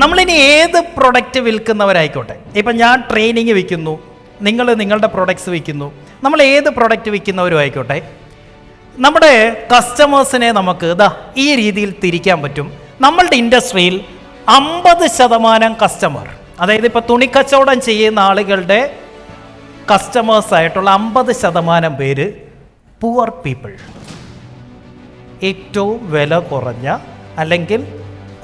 നമ്മളിനി ഏത് പ്രൊഡക്റ്റ് വിൽക്കുന്നവരായിക്കോട്ടെ. ഇപ്പം ഞാൻ ട്രെയിനിങ് വിൽക്കുന്നു നിങ്ങൾ നിങ്ങളുടെ പ്രൊഡക്ട്സ് വിൽക്കുന്നു നമ്മൾ ഏത് പ്രൊഡക്റ്റ് വിൽക്കുന്നവരും ആയിക്കോട്ടെ. നമ്മുടെ കസ്റ്റമേഴ്സിനെ നമുക്ക് ഇതാ ഈ രീതിയിൽ തിരിക്കാൻ പറ്റും. നമ്മളുടെ ഇൻഡസ്ട്രിയിൽ അമ്പത് ശതമാനം കസ്റ്റമർ അതായത് ഇപ്പോൾ തുണിക്കച്ചവടം ചെയ്യുന്ന ആളുകളുടെ കസ്റ്റമേഴ്സായിട്ടുള്ള അമ്പത് ശതമാനം പേര് പുവർ പീപ്പിൾ ഏറ്റവും വില കുറഞ്ഞ അല്ലെങ്കിൽ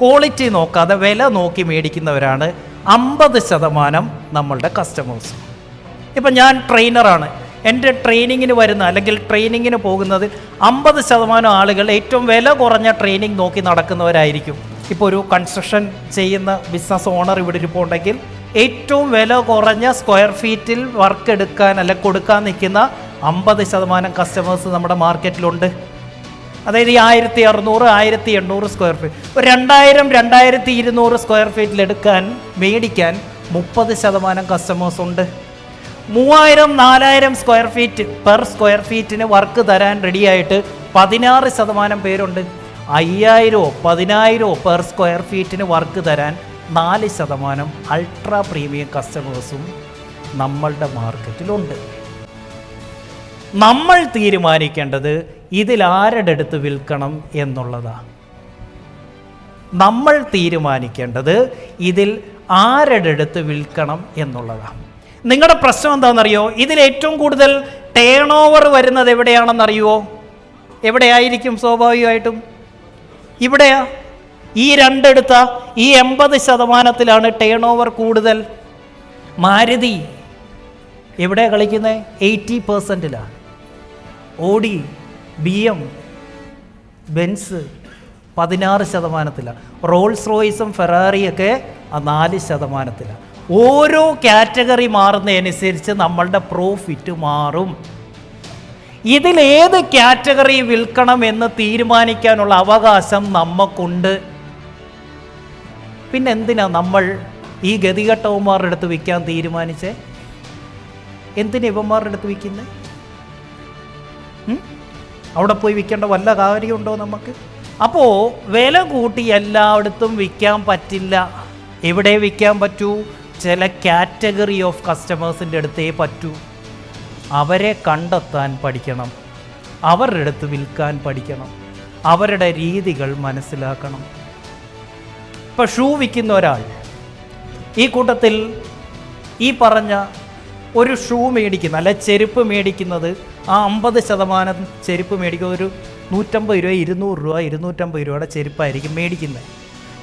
ക്വാളിറ്റി നോക്കാതെ വില നോക്കി മേടിക്കുന്നവരാണ് അമ്പത് ശതമാനം നമ്മളുടെ കസ്റ്റമേഴ്സ് ഇപ്പം ഞാൻ ട്രെയിനറാണ് എന്റെ ട്രെയിനിങ്ങിന് വരുന്ന അല്ലെങ്കിൽ ട്രെയിനിങ്ങിന് പോകുന്നതിൽ അമ്പത് ശതമാനം ആളുകൾ ഏറ്റവും വില കുറഞ്ഞ ട്രെയിനിങ് നോക്കി നടക്കുന്നവരായിരിക്കും. ഇപ്പോൾ ഒരു കൺസ്ട്രക്ഷൻ ചെയ്യുന്ന ബിസിനസ് ഓണർ ഇവിടെ ഇരിപ്പുണ്ടെങ്കിൽ ഏറ്റവും വില കുറഞ്ഞ സ്ക്വയർ ഫീറ്റിൽ വർക്ക് എടുക്കാൻ അല്ലെ കൊടുക്കാൻ നിൽക്കുന്ന അമ്പത് ശതമാനം കസ്റ്റമേഴ്സ് നമ്മുടെ മാർക്കറ്റിലുണ്ട് അതായത് ഈ ആയിരത്തി അറുന്നൂറ് ആയിരത്തി എണ്ണൂറ് സ്ക്വയർ ഫീറ്റ് ഒരു രണ്ടായിരം രണ്ടായിരത്തി ഇരുന്നൂറ് സ്ക്വയർ ഫീറ്റിൽ എടുക്കാൻ മേടിക്കാൻ മുപ്പത് ശതമാനം കസ്റ്റമേഴ്സ് ഉണ്ട്. മൂവായിരം നാലായിരം സ്ക്വയർ ഫീറ്റ് പെർ സ്ക്വയർ ഫീറ്റിന് വർക്ക് തരാൻ റെഡിയായിട്ട് പതിനാറ് ശതമാനം പേരുണ്ട്. അയ്യായിരമോ പതിനായിരമോ പെർ സ്ക്വയർ ഫീറ്റിന് വർക്ക് തരാൻ നാല് ശതമാനം അൾട്രാ പ്രീമിയം കസ്റ്റമേഴ്സും നമ്മളുടെ മാർക്കറ്റിലുണ്ട് നമ്മൾ തീരുമാനിക്കേണ്ടത് ഇതിൽ ആരുടെ അടുത്ത് വിൽക്കണം എന്നുള്ളതാണ് നമ്മൾ തീരുമാനിക്കേണ്ടത് ഇതിൽ ആരുടെ അടുത്ത് വിൽക്കണം എന്നുള്ളതാണ് നിങ്ങളുടെ പ്രശ്നം എന്താണെന്നറിയോ? ഇതിൽ ഏറ്റവും കൂടുതൽ ടേൺ ഓവർ വരുന്നത് എവിടെയാണെന്നറിയുമോ എവിടെയായിരിക്കും സ്വാഭാവികമായിട്ടും? ഇവിടെയാ. ഈ രണ്ടെടുത്ത ഈ എൺപത് ശതമാനത്തിലാണ് ടേൺ ഓവർ കൂടുതൽ. മാരുതി എവിടെയാണ് കളിക്കുന്നത് എയ്റ്റി പെർസെന്റിലാണ് ഓടി ബി എം ബെൻസ് പതിനാറ് ശതമാനത്തിലാണ്. റോൾസ് റോയിസും ഫെറാറിയൊക്കെ നാല് ശതമാനത്തിലാണ്. ഓരോ കാറ്റഗറി മാറുന്നതനുസരിച്ച് നമ്മളുടെ പ്രോഫിറ്റ് മാറും. ഇതിലേത് കാറ്റഗറി വിൽക്കണം എന്ന് തീരുമാനിക്കാനുള്ള അവകാശം നമുക്കുണ്ട് പിന്നെ എന്തിനാ നമ്മൾ ഈ ഗതികെട്ടവന്മാരുടെ അടുത്ത് വിൽക്കാൻ തീരുമാനിച്ചേ? എന്തിനാ ഇവന്മാരുടെ അടുത്ത് വിൽക്കുന്നത്? അവിടെ പോയി വിൽക്കേണ്ട വല്ല കാര്യമുണ്ടോ നമുക്ക്? അപ്പോൾ വില കൂട്ടി എല്ലായിടത്തും വിൽക്കാൻ പറ്റില്ല. എവിടെ വിൽക്കാൻ പറ്റൂ? ചില കാറ്റഗറി ഓഫ് കസ്റ്റമേഴ്സിന്റെ അടുത്തേ പറ്റൂ. അവരെ കണ്ടെത്താൻ പഠിക്കണം. അവരുടെ അടുത്ത് വിൽക്കാൻ പഠിക്കണം. അവരുടെ രീതികൾ മനസ്സിലാക്കണം. ഇപ്പം ഷൂ വിൽക്കുന്ന ഒരാൾ ഈ കൂട്ടത്തിൽ ഈ പറഞ്ഞ ഒരു ഷൂ മേടിക്കുന്ന അല്ലെ ചെരുപ്പ് മേടിക്കുന്നത് ആ അമ്പത് ശതമാനം ചെരുപ്പ് മേടിക്കുന്ന ഒരു നൂറ്റമ്പത് രൂപ ഇരുന്നൂറ് രൂപ ഇരുന്നൂറ്റമ്പത് രൂപയുടെ ചെരുപ്പായിരിക്കും മേടിക്കുന്നത്.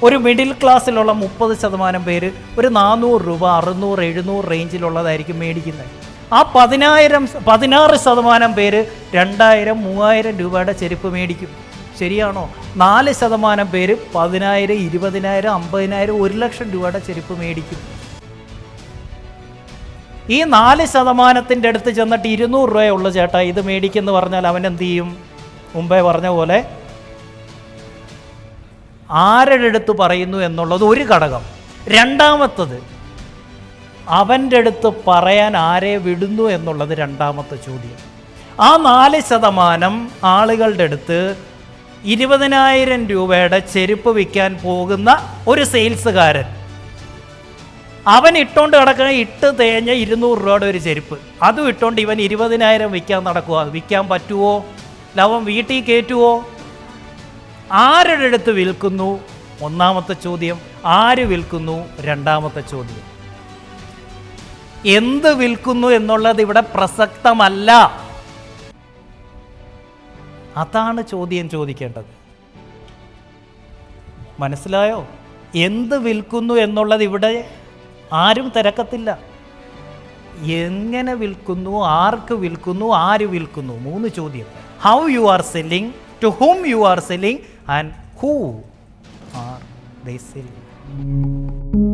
ഒരു മിഡിൽ ക്ലാസ്സിലുള്ള മുപ്പത് ശതമാനം പേര് ഒരു നാനൂറ് രൂപ അറുന്നൂറ് എഴുന്നൂറ് റേഞ്ചിലുള്ളതായിരിക്കും മേടിക്കുന്നത്. ആ പതിനായിരം പതിനാറ് ശതമാനം പേര് രണ്ടായിരം മൂവായിരം രൂപയുടെ ചെരുപ്പ് മേടിക്കും. ശരിയാണോ? നാല് ശതമാനം പേര് പതിനായിരം ഇരുപതിനായിരം അമ്പതിനായിരം ഒരു ലക്ഷം രൂപയുടെ ചെരുപ്പ് മേടിക്കും. ഈ നാല് ശതമാനത്തിന്റെ അടുത്ത് ചെന്നിട്ട് ഇരുന്നൂറ് രൂപയുള്ള ചേട്ടാ. ഇത് മേടിക്കുന്ന പറഞ്ഞാൽ അവൻ എന്ത് ചെയ്യും? മുമ്പേ പറഞ്ഞ പോലെ ആരുടെ അടുത്ത് പറയുന്നു എന്നുള്ളത് ഒരു ഘടകം. രണ്ടാമത്തത് അവന്റെ അടുത്ത് പറയാൻ ആരെ വിടുന്നു എന്നുള്ളത് രണ്ടാമത്തെ ചോദ്യം. ആ നാല് ശതമാനം ആളുകളുടെ അടുത്ത് ഇരുപതിനായിരം രൂപയുടെ ചെരുപ്പ് വിൽക്കാൻ പോകുന്ന ഒരു സെയിൽസുകാരൻ അവൻ ഇട്ടോണ്ട് കിടക്കുന്ന ഇട്ട് തേഞ്ഞ ഇരുന്നൂറ് രൂപയുടെ ഒരു ചെരുപ്പ്. അതും ഇട്ടോണ്ട് ഇവൻ ഇരുപതിനായിരം വിൽക്കാൻ നടക്കുക വിൽക്കാൻ പറ്റുമോ ലവൻ വീട്ടിൽ കയറ്റുമോ ആരുടെ അടുത്ത് വിൽക്കുന്നു? ഒന്നാമത്തെ ചോദ്യം. ആര് വിൽക്കുന്നു? രണ്ടാമത്തെ ചോദ്യം. എന്ത് വിൽക്കുന്നു എന്നുള്ളത് ഇവിടെ പ്രസക്തമല്ല. അതാണ് ചോദ്യം ചോദിക്കേണ്ടത്. മനസ്സിലായോ? എന്ത് വിൽക്കുന്നു എന്നുള്ളത് ഇവിടെ ആരും തിരക്കത്തില്ല. എങ്ങനെ വിൽക്കുന്നു ആർക്ക് വിൽക്കുന്നു ആര് വിൽക്കുന്നു? മൂന്ന് ചോദ്യം. How you are selling to whom you are selling and who are they selling